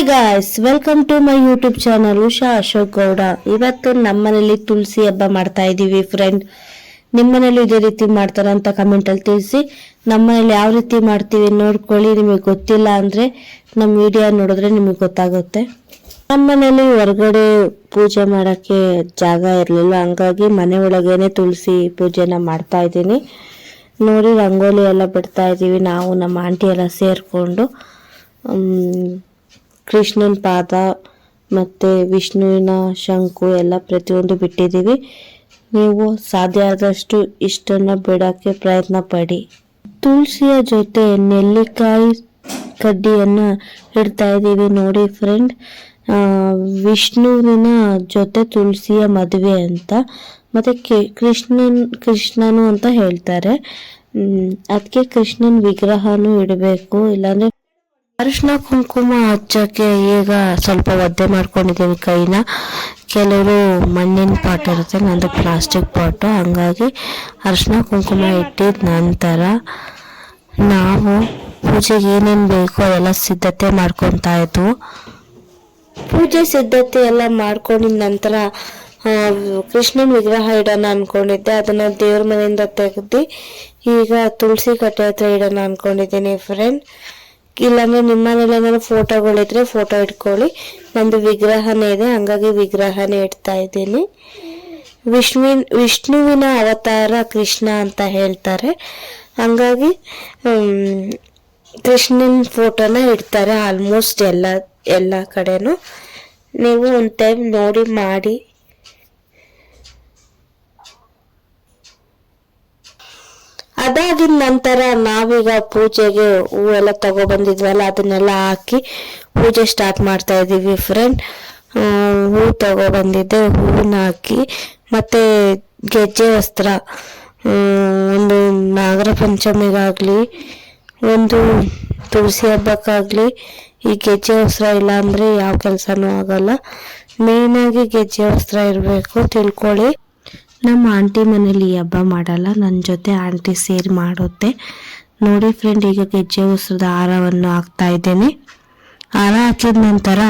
Hi guys welcome to my YouTube channel Usha Ashok Gowda ಇವತ್ತು ನಮ್ಮನೇಲಿ ತುಳಸಿ ಹಬ್ಬ ಮಾಡ್ತಾ ಇದ್ದೀವಿ ಫ್ರೆಂಡ್ ನಿಮ್ಮನೇಲಿ ಇದೇ ರೀತಿ ಮಾಡ್ತಾರ ಅಂತ ಕಮೆಂಟಲ್ಲಿ ತಿಳಿಸಿ. ನಮ್ಮನೇಲಿ ಯಾವ ರೀತಿ ಮಾಡ್ತೀವಿ ನೋಡ್ಕೊಳ್ಳಿ, ನಿಮಗೆ ಗೊತ್ತಿಲ್ಲ ಅಂದರೆ ನಮ್ಮ ವಿಡಿಯೋ ನೋಡಿದ್ರೆ ನಿಮಗೆ ಗೊತ್ತಾಗುತ್ತೆ. ನಮ್ಮನೇಲಿ ಹೊರಗಡೆ ಪೂಜೆ ಮಾಡೋಕ್ಕೆ ಜಾಗ ಇರಲಿಲ್ಲ, ಹಂಗಾಗಿ ಮನೆ ಒಳಗೇನೆ ತುಳಸಿ ಪೂಜೆನ ಮಾಡ್ತಾ ಇದ್ದೀನಿ. ನೋಡಿ, ರಂಗೋಲಿ ಎಲ್ಲ ಬಿಡ್ತಾ ಇದ್ದೀವಿ ನಾವು ನಮ್ಮ ಆಂಟಿ ಎಲ್ಲ ಸೇರಿಕೊಂಡು. ಕೃಷ್ಣನ ಪಾದ ಮತ್ತು ವಿಷ್ಣುವಿನ ಶಂಕು ಎಲ್ಲ ಪ್ರತಿಯೊಂದು ಬಿಟ್ಟಿದ್ದೀವಿ. ನೀವು ಸಾಧ್ಯ ಆದಷ್ಟು ಇಷ್ಟನ್ನು ಬಿಡೋಕ್ಕೆ ಪ್ರಯತ್ನ ಪಡಿ. ತುಳಸಿಯ ಜೊತೆ ನೆಲ್ಲಿಕಾಯಿ ಕಡ್ಡಿಯನ್ನು ಇಡ್ತಾ ಇದ್ದೀವಿ ನೋಡಿ ಫ್ರೆಂಡ್ ವಿಷ್ಣುವಿನ ಜೊತೆ ತುಳಸಿಯ ಮದುವೆ ಅಂತ. ಮತ್ತು ಕೃಷ್ಣನ್, ಕೃಷ್ಣನು ಅಂತ ಹೇಳ್ತಾರೆ. ಅದಕ್ಕೆ ಕೃಷ್ಣನ ವಿಗ್ರಹನೂ ಇಡಬೇಕು, ಇಲ್ಲಾಂದ್ರೆ ಅರಿಶಿನ ಕುಂಕುಮ ಹಚ್ಚೋಕ್ಕೆ ಈಗ ಸ್ವಲ್ಪ ಒದ್ದೆ ಮಾಡ್ಕೊಂಡಿದ್ದೀನಿ ಕೈನ. ಕೆಲವರು ಮಣ್ಣಿನ ಪಾಟ್ ಇರುತ್ತೆ, ನಂದು ಪ್ಲಾಸ್ಟಿಕ್ ಪಾಟು. ಹಂಗಾಗಿ ಅರಿಶಿನ ಕುಂಕುಮ ಇಟ್ಟಿದ ನಂತರ ನಾವು ಪೂಜೆಗೆ ಏನೇನು ಬೇಕೋ ಅದೆಲ್ಲ ಸಿದ್ಧತೆ ಮಾಡ್ಕೊತಾ ಇದ್ವು. ಪೂಜೆ ಸಿದ್ಧತೆ ಎಲ್ಲ ಮಾಡ್ಕೊಂಡಿದ ನಂತರ ಕೃಷ್ಣನ ವಿಗ್ರಹ ಇಡೋಣ ಅನ್ಕೊಂಡಿದ್ದೆ. ಅದನ್ನ ದೇವ್ರ ಮನೆಯಿಂದ ತೆಗೆದು ಈಗ ತುಳಸಿ ಕಟ್ಟೆ ಹತ್ರ ಇಡೋಣ ಅನ್ಕೊಂಡಿದ್ದೀನಿ ಫ್ರೆಂಡ್ ಇಲ್ಲಾಂದ್ರೆ ನಿಮ್ಮ ಮನೇಲಿ ಏನಾದ್ರು ಫೋಟೋಗಳಿದ್ರೆ ಫೋಟೋ ಇಟ್ಕೊಳ್ಳಿ. ನಂದು ವಿಗ್ರಹನೇ ಇದೆ, ಹಂಗಾಗಿ ವಿಗ್ರಹನೇ ಇಡ್ತಾ ಇದ್ದೀನಿ. ವಿಷ್ಣುವಿನ ವಿಷ್ಣುವಿನ ಅವತಾರ ಕೃಷ್ಣ ಅಂತ ಹೇಳ್ತಾರೆ. ಹಂಗಾಗಿ ಕೃಷ್ಣನ ಫೋಟೋನ ಇಡ್ತಾರೆ ಆಲ್ಮೋಸ್ಟ್ ಎಲ್ಲ ಎಲ್ಲ ಕಡೆನೂ. ನೀವು ಒಂದು ಟೈಮ್ ನೋಡಿ, ಮಾಡಿ. ಅದಾಗಿದ ನಂತರ ನಾವೀಗ ಪೂಜೆಗೆ ಹೂವೆಲ್ಲ ತಗೊಬಂದಿದ್ವಲ್ಲ, ಅದನ್ನೆಲ್ಲ ಹಾಕಿ ಪೂಜೆ ಸ್ಟಾರ್ಟ್ ಮಾಡ್ತಾ ಇದ್ದೀವಿ ಫ್ರೆಂಡ್ ಹೂ ತಗೊಬಂದಿದ್ದೆ, ಹೂವನ್ನ ಹಾಕಿ. ಮತ್ತೆ ಗೆಜ್ಜೆ ವಸ್ತ್ರ ಒಂದು ನಾಗರ ಪಂಚಮಿಗಾಗಲಿ, ಒಂದು ತುಳಸಿ ಹಬ್ಬಕ್ಕಾಗ್ಲಿ, ಈ ಗೆಜ್ಜೆ ವಸ್ತ್ರ ಇಲ್ಲ ಯಾವ ಕೆಲಸನೂ ಆಗಲ್ಲ. ಮೇಯ್ನಾಗಿ ಗೆಜ್ಜೆ ವಸ್ತ್ರ ಇರಬೇಕು ತಿಳ್ಕೊಳ್ಳಿ. ನಮ್ಮ ಆಂಟಿ ಮನೇಲಿ ಈ ಹಬ್ಬ ಮಾಡಲ್ಲ ನನ್ನ ಜೊತೆ ಆಂಟಿ ಸೇರಿ ಮಾಡುತ್ತೆ. ನೋಡಿ ಫ್ರೆಂಡ್ ಈಗ ಗೆಜ್ಜೆ ಉಸಿರದ ಹಾರವನ್ನು ಹಾಕ್ತಾ ಇದ್ದೀನಿ. ಹಾರ ಹಾಕಿದ ನಂತರ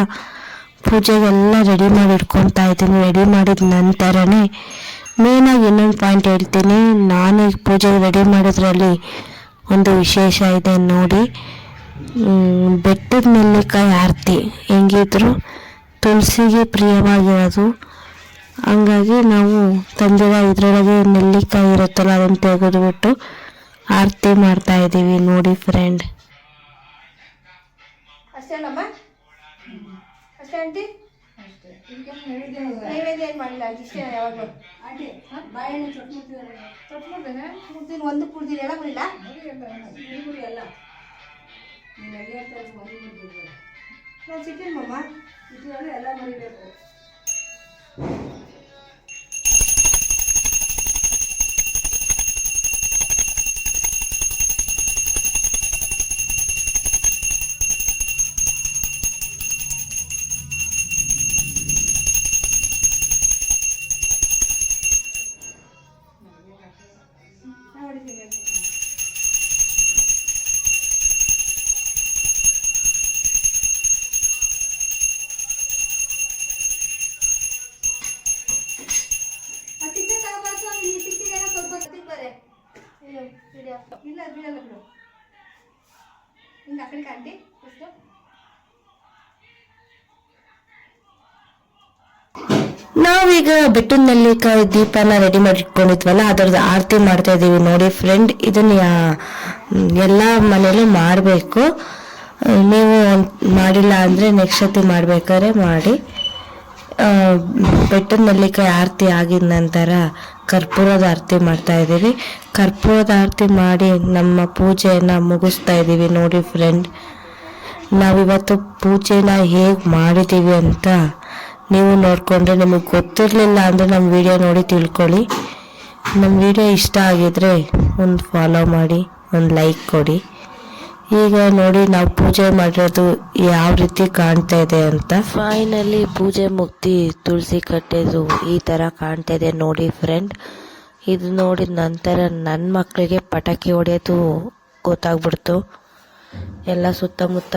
ಪೂಜೆಗೆಲ್ಲ ರೆಡಿ ಮಾಡಿ ಇಟ್ಕೊತಾ ಇದ್ದೀನಿ. ರೆಡಿ ಮಾಡಿದ ನಂತರನೇ ಮೇಯ್ನಾಗಿ ಇನ್ನೊಂದು ಪಾಯಿಂಟ್ ಹೇಳ್ತೀನಿ. ನಾನು ಈಗ ಪೂಜೆಗೆ ರೆಡಿ ಮಾಡೋದ್ರಲ್ಲಿ ಒಂದು ವಿಶೇಷ ಇದೆ ನೋಡಿ. ಬೆಟ್ಟದ ನೆಲ್ಲಿಕಾಯಿ ಆರತಿ. ಹೆಂಗಿದ್ರು? ತುಳಸಿಗೆ ಪ್ರಿಯವಾಗಿರೋದು ಹಂಗಾಗಿ ನಾವು ತಂದಿರೋ ಇದರೊಳಗೆ ನೆಲ್ಲಿಕಾಯಿ ಇರುತ್ತಲ್ಲ ಅದನ್ನು ತೆಗೆದುಬಿಟ್ಟು ಆರತಿ ಮಾಡ್ತಾ ಇದ್ದೀವಿ ನೋಡಿ ಫ್ರೆಂಡ್ ಒಂದು ಕುಡ್ದಿಲ್ಲ ಎಲ್ಲ ಕುಡಿಲ್ಲ ಚಿಕನ್ ಮಮ್ಮ ಎಲ್ಲ ಮರಿಬೇಕು ಇಲ್ಲ ಬಿಡು. ಹಿಂಗೆ ಆ ಕಡೆ ಆಂಟಿ ಫಸ್ಟು ನಾವೀಗ ಬೆಟ್ಟದ ನೆಲ್ಲಿಕಾಯಿ ದೀಪನ ರೆಡಿ ಮಾಡಿ ಇಟ್ಕೊಂಡಿದ್ವಲ್ಲ ಅದರದ್ದು ಆರತಿ ಮಾಡ್ತಾ ಇದ್ದೀವಿ ನೋಡಿ ಫ್ರೆಂಡ್ ಇದನ್ನ ಎಲ್ಲ ಮನೇಲೂ ಮಾಡಬೇಕು. ನೀವು ಮಾಡಿಲ್ಲ ಅಂದರೆ ನೆಕ್ಸ್ಟ್ ಸತಿ ಮಾಡಬೇಕಾದ್ರೆ ಮಾಡಿ. ಬೆಟ್ಟದ ನೆಲ್ಲಿಕಾಯಿ ಆರತಿ ಆಗಿದ ನಂತರ ಕರ್ಪೂರದ ಆರತಿ ಮಾಡ್ತಾ ಇದ್ದೀವಿ. ಕರ್ಪೂರದ ಆರತಿ ಮಾಡಿ ನಮ್ಮ ಪೂಜೆಯನ್ನು ಮುಗಿಸ್ತಾ ಇದ್ದೀವಿ ನೋಡಿ ಫ್ರೆಂಡ್ ನಾವಿವತ್ತು ಪೂಜೆನ ಹೇಗೆ ಮಾಡಿದ್ದೀವಿ ಅಂತ ನೀವು ನೋಡಿಕೊಂಡ್ರೆ ನಿಮಗೆ ಗೊತ್ತಿರಲಿಲ್ಲ ಅಂದರೆ ನಮ್ಮ ವಿಡಿಯೋ ನೋಡಿ ತಿಳ್ಕೊಳ್ಳಿ. ನಮ್ಮ ವಿಡಿಯೋ ಇಷ್ಟ ಆಗಿದ್ದರೆ ಒಂದು ಫಾಲೋ ಮಾಡಿ, ಒಂದು ಲೈಕ್ ಕೊಡಿ. ಈಗ ನೋಡಿ ನಾವು ಪೂಜೆ ಮಾಡಿರೋದು ಯಾವ ರೀತಿ ಕಾಣ್ತಾ ಇದೆ ಅಂತ. ಫೈನಲಿ ಪೂಜೆ ಮುಗ್ದಿ ತುಳಸಿ ಕಟ್ಟೆದು ಈ ಥರ ಕಾಣ್ತಾ ಇದೆ ನೋಡಿ ಫ್ರೆಂಡ್ ಇದು ನೋಡಿದ ನಂತರ ನನ್ನ ಮಕ್ಕಳಿಗೆ ಪಟಾಕಿ ಹೊಡೆಯೋದು ಗೊತ್ತಾಗ್ಬಿಡ್ತು. ಎಲ್ಲ ಸುತ್ತಮುತ್ತ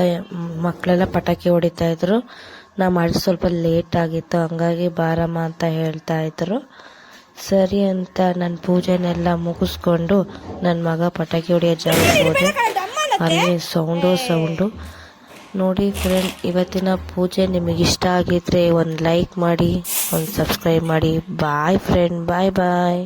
ಮಕ್ಕಳೆಲ್ಲ ಪಟಾಕಿ ಹೊಡಿತಾ ಇದ್ರು. ನಾ ಮಾಡಿ ಸ್ವಲ್ಪ ಲೇಟ್ ಆಗಿತ್ತು, ಹಂಗಾಗಿ ಬಾರಮ್ಮ ಅಂತ ಹೇಳ್ತಾ ಇದ್ರು. ಸರಿ ಅಂತ ನನ್ನ ಪೂಜೆನೆಲ್ಲ ಮುಗಿಸ್ಕೊಂಡು ನನ್ನ ಮಗ ಪಟಾಕಿ ಹೊಡಿಯೋ ಜಾಗಕ್ಕೆ ಹೋದೆ. ಅಲ್ಲಿ ಸೌಂಡು ಸೌಂಡು. ನೋಡಿ ಫ್ರೆಂಡ್ ಇವತ್ತಿನ ಪೂಜೆ ನಿಮಗೆ ಇಷ್ಟ ಆಗಿದ್ರೆ ಒಂದು ಲೈಕ್ ಮಾಡಿ ಒಂದು ಸಬ್ಸ್ಕ್ರೈಬ್ ಮಾಡಿ. ಬಾಯ್ ಫ್ರೆಂಡ್ ಬಾಯ್ ಬಾಯ್